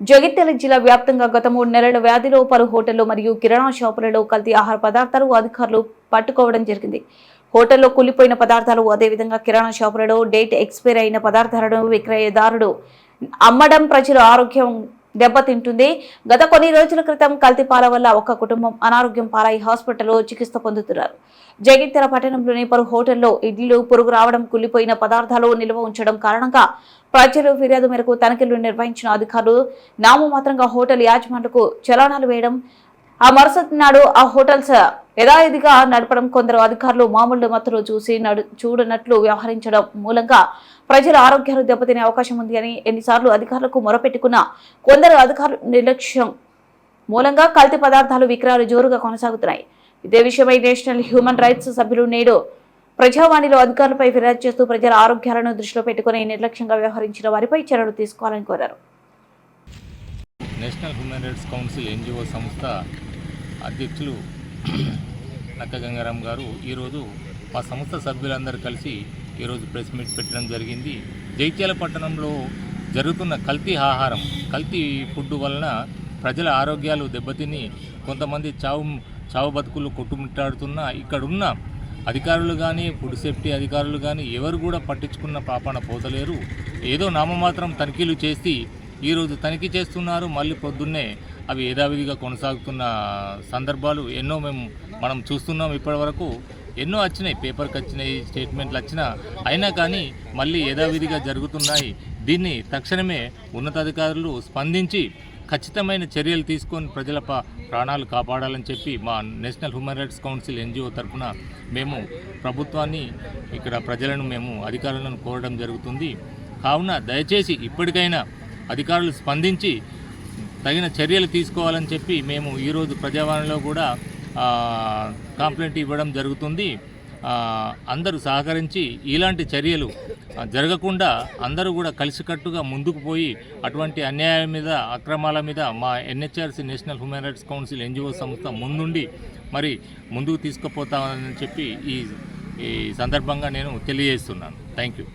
జగిత్యాల జిల్లా వ్యాప్తంగా గత మూడు నెలల వ్యాధిలో పలు హోటళ్ళు మరియు కిరాణా షాపులలో కల్తీ ఆహార పదార్థాలు అధికారులు పట్టుకోవడం జరిగింది. హోటల్లో కూలిపోయిన పదార్థాలు అదేవిధంగా కిరాణా షాపులలో డేట్ ఎక్స్పైర్ అయిన పదార్థాలను విక్రయదారుడు అమ్మడం ప్రజల ఆరోగ్యం దెబ్బతింటుంది. గత కొన్ని రోజుల క్రితం కల్తీపాల వల్ల ఒక కుటుంబం అనారోగ్యం పాలై హాస్పిటల్లో చికిత్స పొందుతున్నారు. జగిత్యాల పట్టణంలోని పలు హోటల్లో ఇడ్లీలు పురుగు రావడం కుళ్ళిపోయిన పదార్థాలు నిల్వ ఉంచడం కారణంగా ప్రజలు ఫిర్యాదు మేరకు తనిఖీలు నిర్వహించిన అధికారులు నామమాత్రంగా హోటల్ యాజమానులకు చలానాలు వేయడం ఆ మరుసటి నాడు ఆ హోటల్స్ యథావిధిగా నడపడం కొందరు అధికారులు మామూలు మత్తులు చూసి నడు చూడనట్లు వ్యవహరించడం మూలంగా ప్రజల ఆరోగ్యాలు దెబ్బతినే అవకాశం ఉంది అని ఎన్నిసార్లు అధికారులకు మొరపెట్టుకున్నా కొందరు అధికారులు నిర్లక్ష్యం మూలంగా కల్తీ పదార్థాలు విక్రయాలు జోరుగా కొనసాగుతున్నాయి. ఇదే విషయమై నేషనల్ హ్యూమన్ రైట్స్ సభ్యులు నేడు ప్రజావాణిలో అధికారులపై ఫిర్యాదు చేస్తూ ప్రజల ఆరోగ్యాలను దృష్టిలో పెట్టుకుని నిర్లక్ష్యంగా వ్యవహరించిన వారిపై చర్యలు తీసుకోవాలని కోరారు. National human rights council NGO సంస్థ అధ్యక్షులు నక్క గంగారాం గారు. ఈరోజు మా సంస్థ సభ్యులందరూ కలిసి ఈరోజు ప్రెస్ మీట్ పెట్టడం జరిగింది. జైత్యాల పట్టణంలో జరుగుతున్న కల్తీ ఆహారం కల్తీ ఫుడ్ వలన ప్రజల ఆరోగ్యాలు దెబ్బతిని కొంతమంది చావు చావు బతుకులు కొట్టుమిట్టాడుతున్న ఇక్కడున్న అధికారులు కానీ ఫుడ్ సేఫ్టీ అధికారులు కానీ ఎవరు కూడా పట్టించుకున్న పాపాన పోతలేరు. ఏదో నామమాత్రం తనిఖీలు చేసి ఈరోజు తనిఖీ చేస్తున్నారు. మళ్ళీ పొద్దున్నే అవి యథావిధిగా కొనసాగుతున్న సందర్భాలు ఎన్నో మేము మనం చూస్తున్నాం ఇప్పటివరకు. ఎన్నో వచ్చినాయి పేపర్కి వచ్చినాయి స్టేట్మెంట్లు వచ్చినా. అయినా కానీ మళ్ళీ యథావిధిగా జరుగుతున్నాయి. దీన్ని తక్షణమే ఉన్నతాధికారులు స్పందించి ఖచ్చితమైన చర్యలు తీసుకొని ప్రజల ప్రాణాలు కాపాడాలని చెప్పి మా national human rights council NGO తరఫున మేము ప్రభుత్వాన్ని ఇక్కడ ప్రజలను మేము అధికారులను కోరడం జరుగుతుంది. కావున దయచేసి ఇప్పటికైనా అధికారులు స్పందించి తగిన చర్యలు తీసుకోవాలని చెప్పి మేము ఈరోజు ప్రజావాణిలో కూడా కంప్లైంట్ ఇవ్వడం జరుగుతుంది. అందరూ సహకరించి ఇలాంటి చర్యలు జరగకుండా అందరూ కూడా కలిసికట్టుగా ముందుకు పోయి అటువంటి అన్యాయం మీద అక్రమాల మీద మా NHRC national human rights council NGO సంస్థ ముందుండి మరి ముందుకు తీసుకుపోతామని చెప్పి ఈ ఈ సందర్భంగా నేను తెలియజేస్తున్నాను. Thank you.